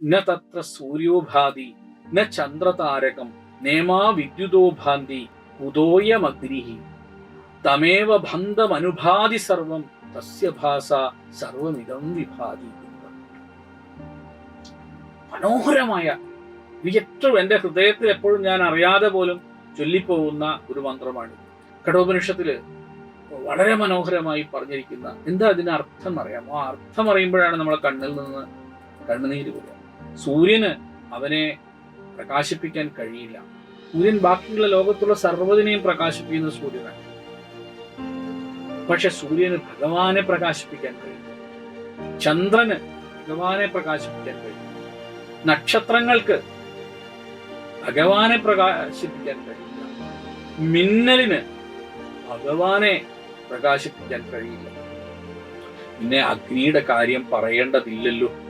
ന സൂര്യോഭാതി ന ചന്ദ്രതാരകം നേമാ വിദ്യുതോ ഭാന്തി ഉദോയമഗ്നിഹി തമേവ ബന്ധമനുഭാതി സർവം തസ്യ ഭാസ സർവമിതം വിഭാതി മനോഹരമായ ഏറ്റവും എന്റെ ഹൃദയത്തിൽ എപ്പോഴും ഞാൻ അറിയാതെ പോലും ചൊല്ലിപ്പോകുന്ന ഒരു മന്ത്രമാണ്. കടോപനിഷത്തിൽ വളരെ മനോഹരമായി പറഞ്ഞിരിക്കുന്ന എന്താ അതിന്റെ അർത്ഥം അറിയാമോ? ആ അർത്ഥം അറിയുമ്പോഴാണ് നമ്മളെ കണ്ണിൽ നിന്ന് കണ്ണുനീര് വരിക സൂര്യന് അവനെ പ്രകാശിപ്പിക്കാൻ കഴിയില്ല. സൂര്യൻ ബാക്കിയുള്ള ലോകത്തുള്ള സർവതിനെയും പ്രകാശിപ്പിക്കുന്ന സൂര്യനാണ്. പക്ഷെ സൂര്യന് ഭഗവാനെ പ്രകാശിപ്പിക്കാൻ കഴിയും ചന്ദ്രന് ഭഗവാനെ പ്രകാശിപ്പിക്കാൻ കഴിയും നക്ഷത്രങ്ങൾക്ക് ഭഗവാനെ പ്രകാശിപ്പിക്കാൻ കഴിയില്ല. മിന്നലിന് ഭഗവാനെ പ്രകാശിപ്പിക്കാൻ കഴിയില്ല. പിന്നെ അഗ്നിയുടെ കാര്യം പറയേണ്ടതില്ലല്ലോ.